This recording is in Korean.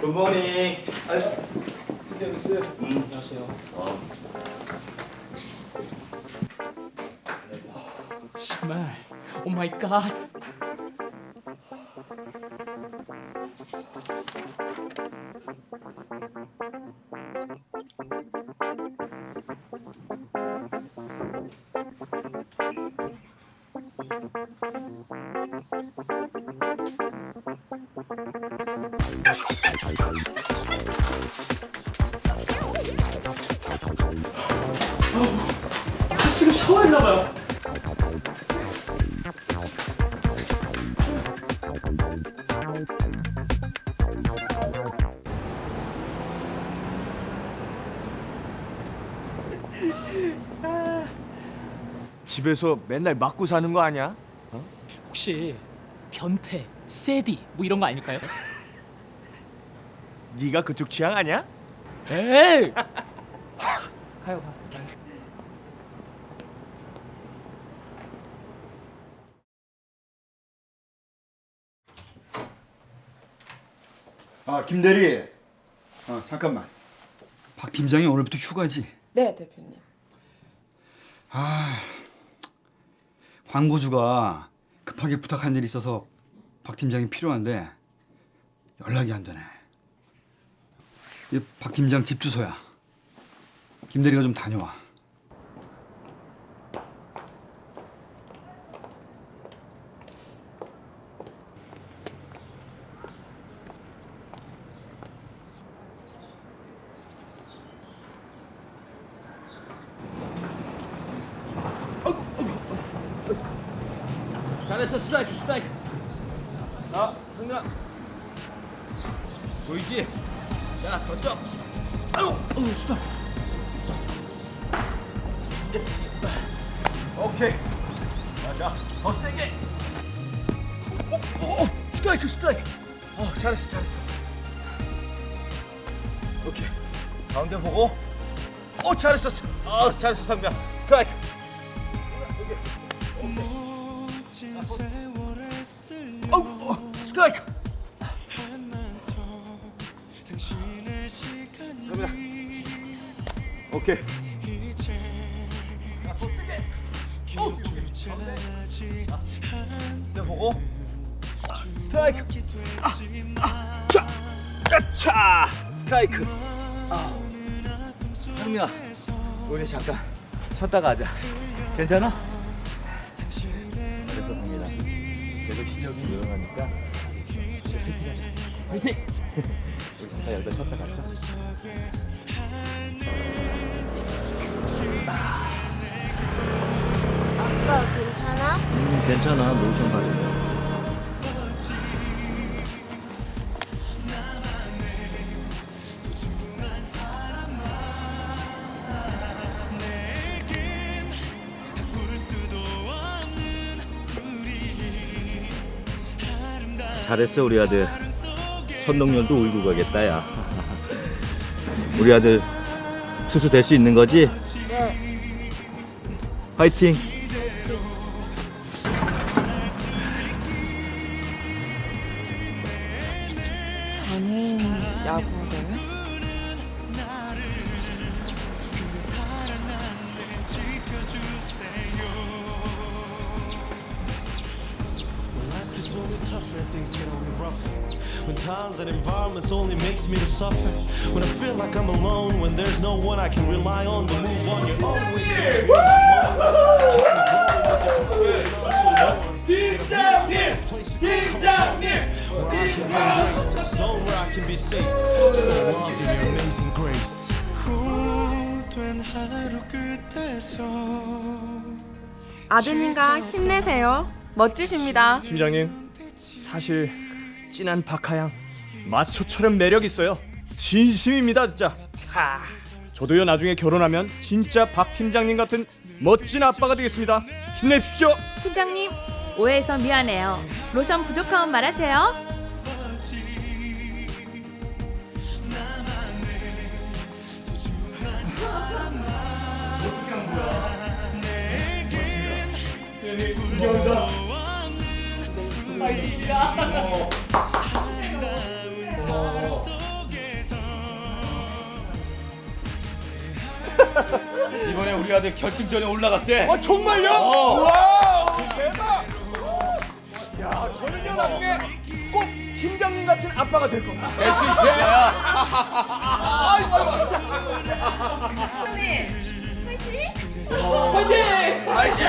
굿모닝. 아유, 신경 쓰. 안녕하세요. 정말 오 마이 갓. 지금 샤워했나 봐요. 집에서 맨날 맞고 사는 거 아니야? 혹시 변태, 세디 뭐 이런 거 아닐까요? 네가 그쪽 취향 아니야? 에이! 가요 가. 아 김대리 아 잠깐만 박 팀장이 오늘부터 휴가지 네, 대표님. 광고주가 급하게 부탁한 일이 있어서 박 팀장이 필요한데 연락이 안 되네 이 박 팀장 집 주소야 김 대리가 좀 다녀와 잘했어 스트라이크 스트라이크. 자, 성민아. 보이지? 자, 던져. 아유, 아유, 수다. 오케이. 자, 자, 더 세게. 오, 오, 오, 스트라이크, 스트라이크. 어, 잘했어, 잘했어. 오케이. 가운데 보고. 오, 잘했어. 아, 잘했어, 성민아. 스트라이크. 어, 오케이. 자, 더 세게. 오, 오케이. 가운데. 내 보고. 아, 스트라이크. 아, 아, 자, 차, 스트라이크. 아, 성민아, 우리 잠깐 쉬었다가 하자. 괜찮아? 그래서 성민아, 계속 실력이 늘어나니까 화이팅! 우리 잠깐 여기다 쉬었다 갈까? 아빠 괜찮아? 음, 괜찮아. 로션 바르고. 잘했어 우리 아들 선동열도 울고 가겠다 야 우리 아들 투수 될 수 있는 거지? 네. 화이팅 저는 야구 When times and environments only makes me to suffer. When I feel like I'm alone, when there's no one I can rely on to move on your own ways. Zone where I can be safe. So loved in your amazing grace. 고된 하루 끝에서 아드님과 힘내세요. 멋지십니다. 팀장님 사실 진한 박하양. 마초처럼 매력 있어요. 진심입니다 진짜. 하, 저도요 나중에 결혼하면 진짜 박 팀장님 같은 멋진 아빠가 되겠습니다. 힘내십시오. 팀장님, 오해해서 미안해요. 로션 부족하면 말하세요. 이번에 우리 아들 결승전에 올라갔대. 어, 정말요? 어. 와 대박! 야 저는요 나중에 꼭 팀장님 같은 아빠가 될 겁니다. 될 수 있을 거야. 아이고 아이고. 형님, 화이팅! 어. 화이팅!